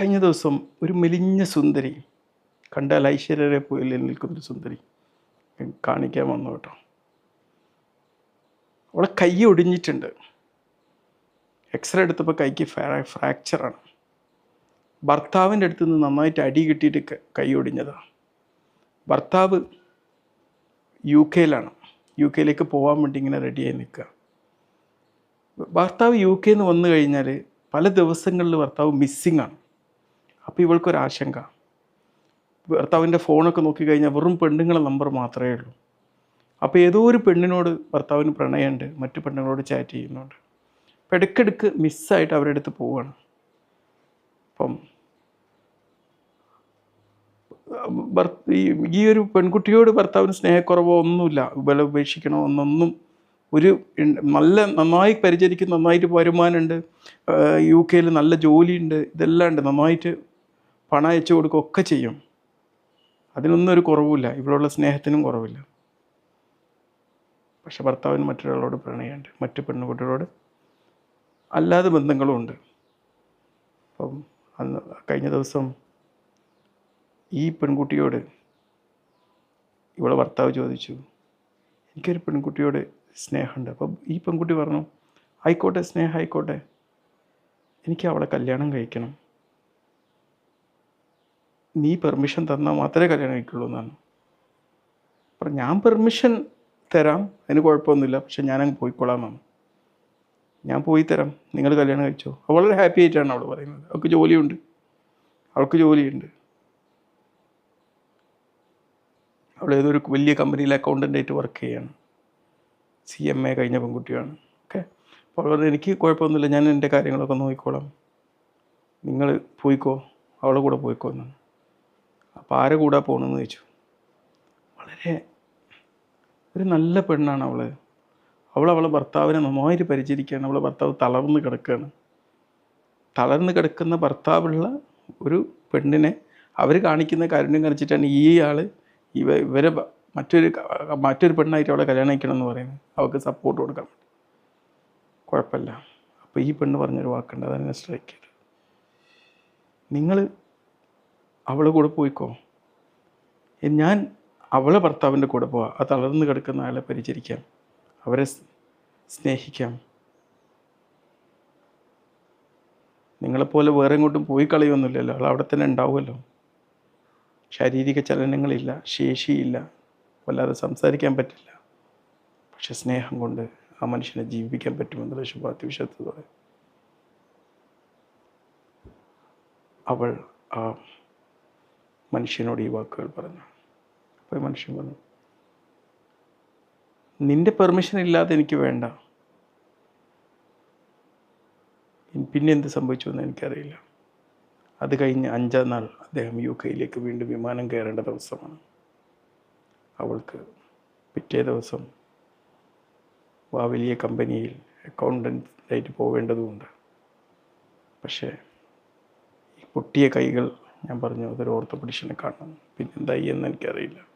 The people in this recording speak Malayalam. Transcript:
കഴിഞ്ഞ ദിവസം ഒരു മെലിഞ്ഞ സുന്ദരി കണ്ടാൽ ഐശ്വര്യരെ പോലെ നിൽക്കുന്നൊരു സുന്ദരി കാണിക്കാൻ വന്നു കേട്ടോ. അവളെ കൈ ഒടിഞ്ഞിട്ടുണ്ട്. എക്സ്റേ എടുത്തപ്പോൾ കൈക്ക് ഫ്രാക്ചറാണ്. ഭർത്താവിന്റെ അടുത്ത് നിന്ന് നന്നായിട്ട് അടി കിട്ടിയിട്ട് കൈ ഒടിഞ്ഞതാണ് ഭർത്താവ് യു കെയിലാണ്. യു കെയിലേക്ക് പോകാൻ വേണ്ടി ഇങ്ങനെ റെഡിയായി നിൽക്കുക. ഭർത്താവ് യു കെയിൽ നിന്ന് വന്നു കഴിഞ്ഞാൽ പല ദിവസങ്ങളിൽ ഭർത്താവ് മിസ്സിംഗ് ആണ് അപ്പോൾ ഇവൾക്കൊരാശങ്ക. ഭർത്താവിന്റെ ഫോണൊക്കെ നോക്കിക്കഴിഞ്ഞാൽ വെറും പെണ്ണുങ്ങളെ നമ്പർ മാത്രമേ ഉള്ളൂ. അപ്പോൾ ഏതോ ഒരു പെണ്ണിനോട് ഭർത്താവിന് പ്രണയമുണ്ട് മറ്റു പെണ്ണുങ്ങളോട് ചാറ്റ് ചെയ്യുന്നുണ്ട്. അപ്പം ഇടയ്ക്കിടയ്ക്ക് മിസ്സായിട്ട് അവരുടെ അടുത്ത് പോവുകയാണ് അപ്പം ഈ ഒരു പെൺകുട്ടിയോട് ഭർത്താവിന് സ്നേഹക്കുറവോ ഒന്നുമില്ല. ബല ഉപേക്ഷിക്കണോ എന്നൊന്നും ഒരു നല്ല നന്നായി പരിചരിക്കും നന്നായിട്ട് വരുമാനമുണ്ട്. യു കെയിൽ നല്ല ജോലിയുണ്ട്. ഇതെല്ലാം ഉണ്ട്. നന്നായിട്ട് പണം അയച്ചു കൊടുക്കുക ഒക്കെ ചെയ്യും. അതിനൊന്നും ഒരു കുറവുമില്ല. ഇവളുള്ള സ്നേഹത്തിനും കുറവില്ല. പക്ഷെ ഭർത്താവിന് മറ്റൊരാളോട് പ്രണയമുണ്ട്. മറ്റു പെണ്ണുകുട്ടികളോട് അല്ലാതെ ബന്ധങ്ങളും ഉണ്ട്. അപ്പം അന്ന് കഴിഞ്ഞ ദിവസം ഈ പെൺകുട്ടിയോട് ഇവളെ ഭർത്താവ് ചോദിച്ചു എനിക്കൊരു പെൺകുട്ടിയോട് സ്നേഹമുണ്ട്. അപ്പം ഈ പെൺകുട്ടി പറഞ്ഞു ആയിക്കോട്ടെ സ്നേഹം ആയിക്കോട്ടെ. എനിക്ക് അവളെ കല്യാണം കഴിക്കണം. നീ പെർമിഷൻ തന്നാൽ മാത്രമേ കല്യാണം കഴിക്കുള്ളൂ എന്നാണ്. അപ്പം ഞാൻ പെർമിഷൻ തരാം അതിന് കുഴപ്പമൊന്നുമില്ല. പക്ഷെ ഞാനങ്ങ് പോയിക്കോളാം എന്നാണ് ഞാൻ പോയി തരാം നിങ്ങൾ കല്യാണം കഴിച്ചോ. അവൾ വളരെ ഹാപ്പി ആയിട്ടാണ് അവൾ പറയുന്നത്. അവൾക്ക് ജോലിയുണ്ട്. അവൾക്ക് ജോലിയുണ്ട്. അവൾ ഏതൊരു വലിയ കമ്പനിയിൽ അക്കൗണ്ടന്റ് ആയിട്ട് വർക്ക് ചെയ്യാണ് സി എം എ കഴിഞ്ഞ പെൺകുട്ടിയാണ്. ഓക്കെ അപ്പോൾ അവൾ പറഞ്ഞു എനിക്ക് കുഴപ്പമൊന്നുമില്ല ഞാൻ എന്റെ കാര്യങ്ങളൊക്കെ നോക്കിക്കോളാം. നിങ്ങൾ പോയിക്കോ അവളെ കൂടെ പോയിക്കോ എന്നാണ്. അപ്പോൾ ആരെ കൂടെ പോകണമെന്ന് ചോദിച്ചു. വളരെ ഒരു നല്ല പെണ്ണാണ് അവൾ അവൾ അവളെ ഭർത്താവിനെ നന്നായിട്ട് പരിചരിക്കുകയാണ്. അവളെ ഭർത്താവ് തളർന്ന് കിടക്കുകയാണ്. തളർന്ന് കിടക്കുന്ന ഭർത്താവുള്ള ഒരു പെണ്ണിനെ അവർ കാണിക്കുന്ന കാരുണ്യം കാണിച്ചിട്ടാണ് ഈ ആൾ ഇവ ഇവരെ മറ്റൊരു മറ്റൊരു പെണ്ണായിട്ട് അവളെ കല്യാണം കഴിക്കണം എന്ന് പറയുന്നത്. അവൾക്ക് സപ്പോർട്ട് കൊടുക്കാൻ കുഴപ്പമില്ല. അപ്പോൾ ഈ പെണ്ണ് പറഞ്ഞൊരു വാക്കുണ്ട്. അതെന്നെ സ്ട്രൈക്ക് ചെയ്തു നിങ്ങൾ അവളെ കൂടെ പോയിക്കോ. ഞാൻ അവളെ ഭർത്താവിന്റെ കൂടെ പോവാം. ആ തളർന്ന് കിടക്കുന്ന ആളെ പരിചരിക്കാം. അവരെ സ്നേഹിക്കാം. നിങ്ങളെപ്പോലെ വേറെ എങ്ങോട്ടും പോയി കളയൊന്നുമില്ലല്ലോ ആൾ അവിടെ തന്നെ ഉണ്ടാവുമല്ലോ. ശാരീരിക ചലനങ്ങളില്ല ശേഷിയില്ല വല്ലാതെ സംസാരിക്കാൻ പറ്റില്ല. പക്ഷെ സ്നേഹം കൊണ്ട് ആ മനുഷ്യനെ ജീവിപ്പിക്കാൻ പറ്റുമെന്നുള്ള ശുഭാപ്തി വിശ്വസത്തോടെ അവൾ ആ മനുഷ്യനോട് ഈ വാക്കുകൾ പറഞ്ഞു. അപ്പോൾ മനുഷ്യൻ പറഞ്ഞു നിന്റെ പെർമിഷൻ ഇല്ലാതെ എനിക്ക് വേണ്ട. പിന്നെ എന്ത് സംഭവിച്ചു എന്ന് എനിക്കറിയില്ല. അത് കഴിഞ്ഞ് അഞ്ചാം നാൾ അദ്ദേഹം യു കെയിലേക്ക് വീണ്ടും വിമാനം കയറേണ്ട ദിവസമാണ്. അവൾക്ക് പിറ്റേ ദിവസം ആ വലിയ കമ്പനിയിൽ അക്കൗണ്ടന്റായിട്ട് പോവേണ്ടതുമുണ്ട് പക്ഷേ ഈ പൊട്ടിയ കൈകൾ ഞാൻ പറഞ്ഞു അതൊരു ഓർത്തോപെഡിഷനെ കാണണം. പിന്നെന്തായി എന്ന് എനിക്കറിയില്ല.